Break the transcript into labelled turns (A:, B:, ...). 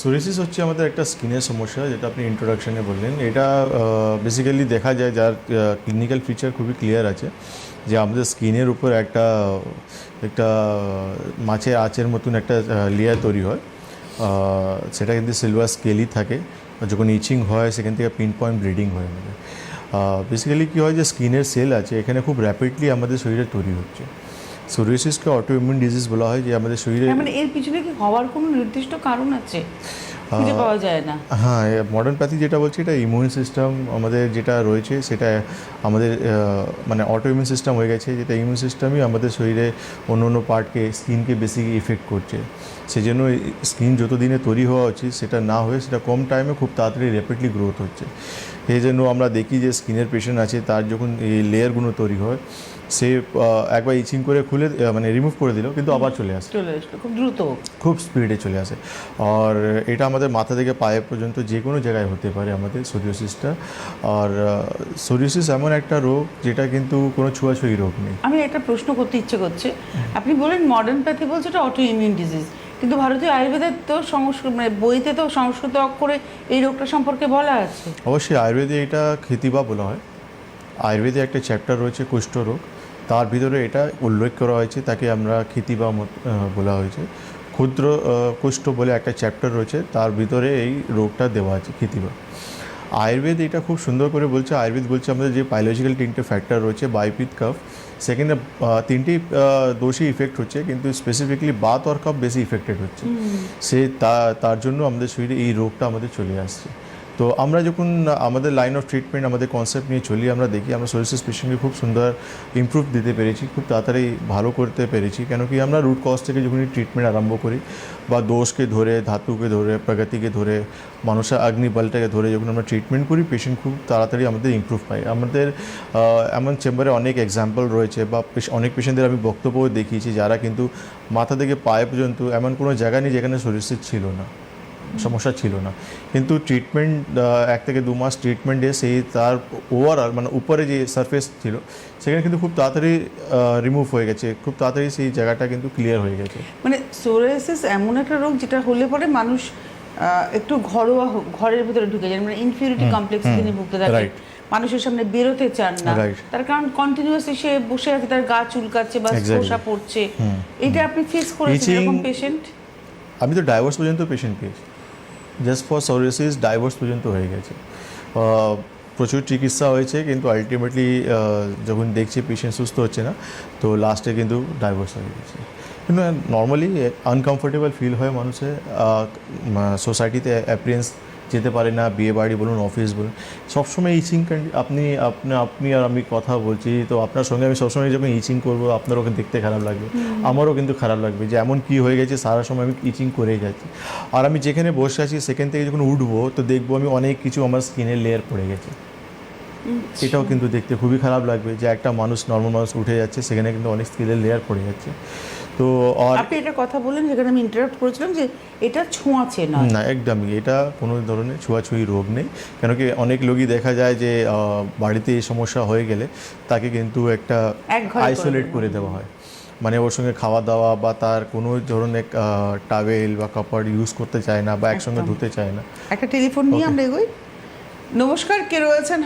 A: Psoriasis হচ্ছে আমাদের একটা স্কিনের সমস্যা, যেটা আপনি ইন্ট্রোডাকশনে বললেন। এটা বেসিক্যালি দেখা যায় যার ক্লিনিক্যাল ফিচার খুবই ক্লিয়ার আছে, যে আমাদের স্কিনের উপর একটা একটা মাছের আঁচের মতন একটা লেয়ার তৈরি হয়। সেটা কিন্তু সিলভার স্কেলই থাকে। যখন ইচিং হয়, সেখান থেকে পিন পয়েন্ট ব্লিডিং হয় আমাদের। বেসিক্যালি কী হয় যে স্কিনের সেল আছে, এখানে খুব র্যাপিডলি আমাদের শরীরে তৈরি হচ্ছে। সোরিয়াসিসকে অটো ইমিউন ডিজিজ বলা হয় যে আমাদের শরীরে
B: মানে এর পিছনে কি হওয়ার কোনো নির্দিষ্ট কারণ আছে? খুঁজে পাওয়া যায় না।
A: হ্যাঁ মডার্ন প্যাথি যেটা বলছি এটা ইমিউন সিস্টেম আমাদের যেটা রয়েছে সেটা আমাদের মানে অটো ইমিউন সিস্টেম হয়ে গেছে যেটা ইমিউন সিস্টেমই আমাদের শরীরে অন্য অন্য পার্টকে স্কিনকে বেশি ইফেক্ট করছে। সেই জন্য স্কিন যত দিনে তৈরি হওয়া উচিত সেটা না হয়ে সেটা কম টাইমে খুব তাড়াতাড়ি র্যাপিডলি গ্রোথ হচ্ছে। সেই জন্য আমরা দেখি যে স্কিনের পেশেন্ট আছে তার যখন এই লেয়ারগুলো তৈরি হয় সে একবার ইচিং করে খুলে মানে রিমুভ করে দিল কিন্তু আবার চলে আসে।
B: চলে আসলো খুব দ্রুত।
A: খুব স্পিডে চলে আসে। আর এটা আমাদের মাথা থেকে পায়ে পর্যন্ত যে কোনো জায়গায় হতে পারে আমাদের সোরিওসিসটা আর সোরিওসিস এমন একটা রোগ যেটা কিন্তু কোনো ছুঁয়াছুঁয়ি রোগ নেই।
B: আমি একটা প্রশ্ন করতে ইচ্ছে করছে। আপনি বলেন মডার্ন প্যাথি বলছে এটা অটো ইমিউন ডিজিজ কিন্তু ভারতীয় আয়ুর্বেদের তো সংস্কৃত মানে বইতে তো সংস্কৃত অক্ষরে এই রোগটা সম্পর্কে বলা আছে।
A: অবশ্যই আয়ুর্বেদে এটা খিতিবা বলা হয়। আয়ুর্বেদে একটা চ্যাপ্টার রয়েছে কুষ্ঠ রোগ। তার ভিতরে এটা উল্লেখ করা হয়েছে, তাকে আমরা খিতিবা বলা হয়েছে। ক্ষুদ্র কুষ্ঠ বলে একটা চ্যাপ্টার রয়েছে, তার ভিতরে এই রোগটা দেওয়া আছে খিতিবা আয়ুর্বেদ এটা খুব সুন্দর করে বলছে আয়ুর্বেদ বলছে আমাদের যে বায়োলজিক্যাল তিনটে ফ্যাক্টর রয়েছে বাইপিত কাফ সেকেন্ডে আহ, তিনটি আহ, দোষী ইফেক্ট হচ্ছে কিন্তু স্পেসিফিকলি বাত আর কাফ বেশি ইফেক্টেড হচ্ছে। সে তা- তার জন্য আমাদের শরীরে এই রোগটা আমাদের চলে আসছে। তো আমরা যখন, আমাদের লাইন অফ ট্রিটমেন্ট আমাদের কনসেপ্ট নিয়ে চলি, আমরা দেখি, আমরা সোরিয়াসিস পেশেন্টকে খুব সুন্দর ইমপ্রুভ দিতে পেরেছি, খুব তাড়াতাড়ি ভালো করতে পেরেছি। কেন কি আমরা রুট কজ থেকে যখনই ট্রিটমেন্ট আরম্ভ করি, বা দোষকে ধরে, ধাতুকে ধরে প্রগতিকে ধরে, মানুষের অগ্নিবলটাকে ধরে যখন আমরা ট্রিটমেন্ট করি পেশেন্ট খুব তাড়াতাড়ি আমাদের ইমপ্রুভ পায় আমাদের এমন চেম্বারে অনেক এক্সাম্পল রয়েছে, বা অনেক পেশেন্টদের আমি বক্তব্যও দেখিয়েছি, যারা কিন্তু মাথা থেকে পায়ে পর্যন্ত এমন কোনো জায়গা নেই যেখানে সোরিয়াসিস ছিল না। সমস্যা ছিল না। কিন্তু ট্রিটমেন্ট এক থেকে দু মাস ট্রিটমেন্টে সেই তার ওভারঅল মানে উপরে যে সারফেস ছিল সেখানে কিন্তু খুব তাড়াতাড়ি রিমুভ হয়ে গেছে। খুব তাড়াতাড়ি সেই জায়গাটা কিন্তু ক্লিয়ার হয়ে গেছে।
B: মানে সোরিয়াসিস এমন একটা রোগ যেটা হলে পরে মানুষ একটু ঘরোয়া ঘরের ভিতরে ঢুকে যায়। মানে ইনফিউরিটি কমপ্লেক্স তিনি ভুগতে থাকে।
A: Right.
B: মানুষের সামনে বেরোতে চান না. তার কারণ কন্টিনিউয়াসলি সে বসে আছে তার গা চুলকাচ্ছে বা. খোসা পড়ছে। এটা আপনি ফেস করেছেন এরকম পেশেন্ট
A: আমি তো ডাইভোর্স পর্যন্ত পেশেন্ট পেয়েছি। জাস্ট ফর সোরিয়াসিস ডাইভোর্স পর্যন্ত হয়ে গেছে। প্রচুর চিকিৎসা হয়েছে, কিন্তু আলটিমেটলি যখন দেখছি পেশেন্ট সুস্থ হচ্ছে না, তো লাস্টে কিন্তু ডাইভোর্স হয়ে গেছে। কিন্তু নর্মালি আনকমফোর্টেবল ফিল হয় মানুষের সোসাইটিতে অ্যাপিয়েন্স যেতে পারে না বিয়ে বাড়ি বলুন অফিস বলুন সবসময় ইচিং আপনি আপনি আপনি আর আমি কথা বলছি তো আপনার সঙ্গে আমি সবসময় যখন ইচিং করব আপনারও কিন্তু দেখতে খারাপ লাগবে আমারও কিন্তু খারাপ লাগবে যে এমন কি হয়ে গেছে সারা সময় আমি ইচিং করেই যাচ্ছি। আর আমি যেখানে বসে আছি সেখান থেকে যখন উঠবো তো দেখব আমি অনেক কিছু আমার স্কিনের লেয়ার পড়ে গেছে। এটাও কিন্তু দেখতে খুবই খারাপ লাগবে যে একটা মানুষ নর্মাল মানুষ উঠে যাচ্ছে সেখানে কিন্তু অনেক স্কিনের লেয়ার পড়ে যাচ্ছে। তো আর
B: আপনি এটা কথা বললেন যেখানে আমি ইন্টারাপ্ট করেছিলাম যে এটা ছোঁয়াচে নয়।
A: না একদমই। এটা কোনো ধরনের ছুঁয়াছুঁয়ি রোগ নেই। কেন কি অনেক লোকই দেখা যায় যে বাড়িতে এই সমস্যা হয়ে গেলে তাকে কিন্তু একটা আইসোলেট করে দেওয়া হয়। মানে ওর সঙ্গে খাওয়া দাওয়া বা তার কোনো ধরনের টাওয়েল বা কাপড় ইউজ করতে চায় না বা একসঙ্গে ধুতে চায় না।
B: একটা টেলিফোন নিয়ে আমরা এগোই। নমস্কার কে রয়েছেন?